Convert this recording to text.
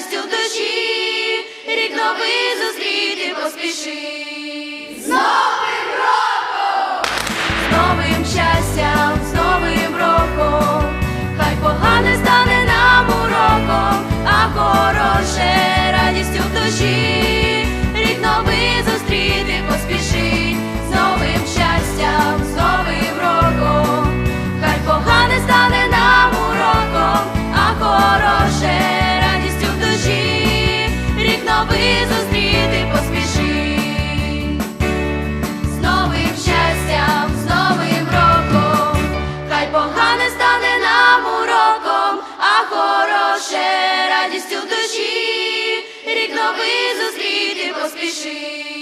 радістю душі, рік новий зустріти поспіши. Аби зустріти поспіши, з новим щастям, з новим роком, хай погане стане нам уроком, а хороше радістю душі, рік новий зустріти поспіши.